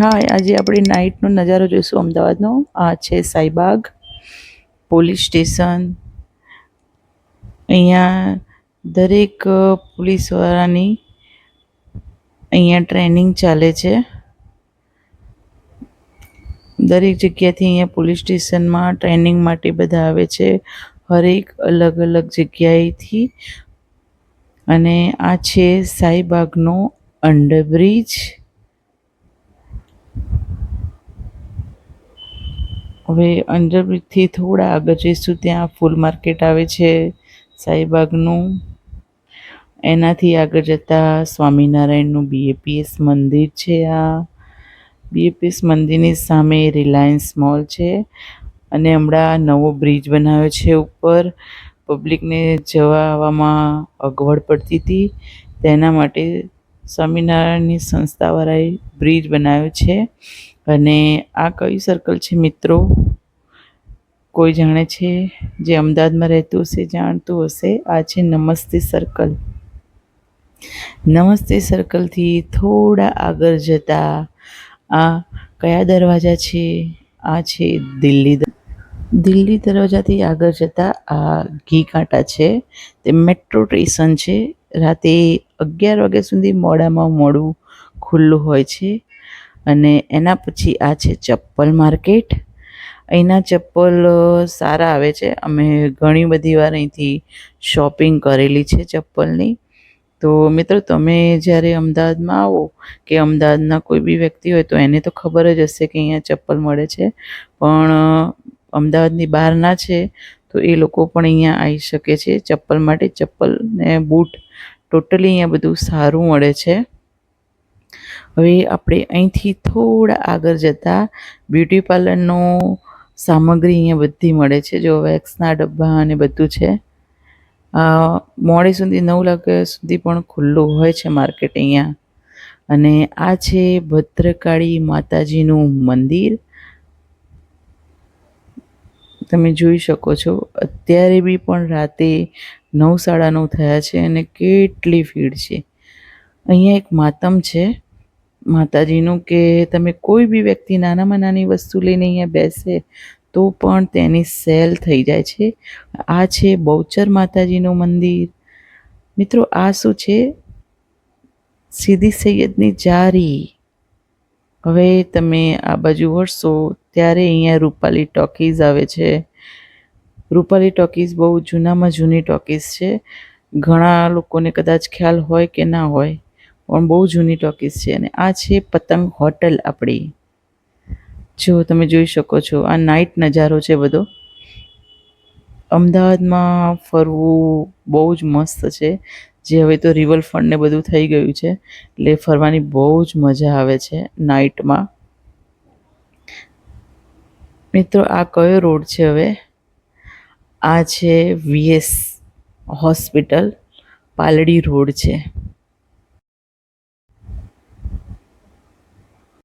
હા, આજે આપણે નાઇટનો નજારો જોઈશું અમદાવાદનો. આ છે સાઈબાગ પોલીસ સ્ટેશન. અહીંયા દરેક પોલીસવાળાની અહીંયા ટ્રેનિંગ ચાલે છે. દરેક જગ્યાથી અહીંયા પોલીસ સ્ટેશનમાં ટ્રેનિંગ માટે બધા આવે છે. હરેક અલગ અલગ જગ્યાએથી. અને આ છે સાઈબાગનો અંડરબ્રિજ. હવે અંડરબ્રિજથી થોડા આગળ જઈશું, ત્યાં ફૂલ માર્કેટ આવે છે સાઈબાગનું એનાથી આગળ જતાં સ્વામિનારાયણનું બીએપીએસ મંદિર છે આ. બીએપીએસ મંદિરની સામે રિલાયન્સ મોલ છે અને હમણાં નવો બ્રિજ બનાવ્યો છે ઉપર. પબ્લિકને જવા આવવામાં અગવડ પડતી હતી. તેના માટે સ્વામિનારાયણની સંસ્થાવાળાએ બ્રિજ બનાવ્યો છે. અને આ કયું સર્કલ છે મિત્રો? કોઈ જાણે છે જે અમદાવાદમાં રહેતું હશે, જાણતું હશે. આ છે નમસ્તે સર્કલ નમસ્તે સર્કલથી થોડા આગળ જતાં આ કયા દરવાજા છે? આ છે દિલ્હી દિલ્હી દરવાજાથી આગળ જતાં આ ઘી કાંટા છે. તે મેટ્રો સ્ટેશન છે. રાતે અગિયાર વાગ્યા સુધી મોડામાં મોડું ખુલ્લું હોય છે. અને એના પછી આ છે ચપ્પલ માર્કેટ. અહીંના ચપ્પલ સારા આવે છે. અમે ઘણી બધી વાર અહીંથી શોપિંગ કરેલી છે ચપ્પલની. તો મિત્રો, તમે જ્યારે અમદાવાદમાં આવો કે અમદાવાદના કોઈ બી વ્યક્તિ હોય તો એને તો ખબર જ હશે કે અહીંયા ચપ્પલ મળે છે. પણ અમદાવાદની બહારના છે તો એ લોકો પણ અહીંયા આવી શકે છે ચપ્પલ માટે. ચપ્પલ ને બૂટ ટોટલી અહીંયા બધું સારું મળે છે. હવે આપણે અહીંથી થોડા આગળ જતાં બ્યુટી પાર્લરનો સામગ્રી અહીંયા બધી મળે છે, જો વેક્સના ડબ્બા અને બધું છે. મોડે સુધી નવ વાગ્યા સુધી પણ ખુલ્લું હોય છે માર્કેટ અહીંયા. અને આ છે ભદ્રકાળી માતાજીનું મંદિર. તમે જોઈ શકો છો, અત્યારે બી પણ રાતે નવ સાડા નવ થયા છે અને કેટલી ભીડ છે. અહીંયા એક માતમ છે. માતાજીનું કે તમે કોઈ બી વ્યક્તિ નાનામાં નાની વસ્તુ લઈને અહીંયા બેસે તો પણ તેની સેલ થઈ જાય છે. આ છે બહુચર માતાજીનું મંદિર. મિત્રો, આ શું છે? સીધી સૈયદની જારી. હવે તમે આ બાજુ વળશો ત્યારે અહીંયા રૂપાલી ટોકીઝ આવે છે. રૂપાલી ટોકીઝ બહુ જૂનામાં જૂની ટોકીઝ છે. ઘણા લોકોને કદાચ ખ્યાલ હોય કે ના હોય, પણ બહુ જૂની ટોકીઝ છે અને આ છે પતંગ હોટલ આપણી. જો તમે જોઈ શકો છો, આ નાઇટ નજારો છે બધો. અમદાવાદમાં ફરવું બહુ જ મસ્ત છે. જે હવે તો રિવરફ્રન્ટ ને બધું થઈ ગયું છે, એટલે ફરવાની બહુ જ મજા આવે છે નાઇટમાં મિત્રો, આ કયો રોડ છે હવે? આ છે વીએસ હોસ્પિટલ પાલડી રોડ છે.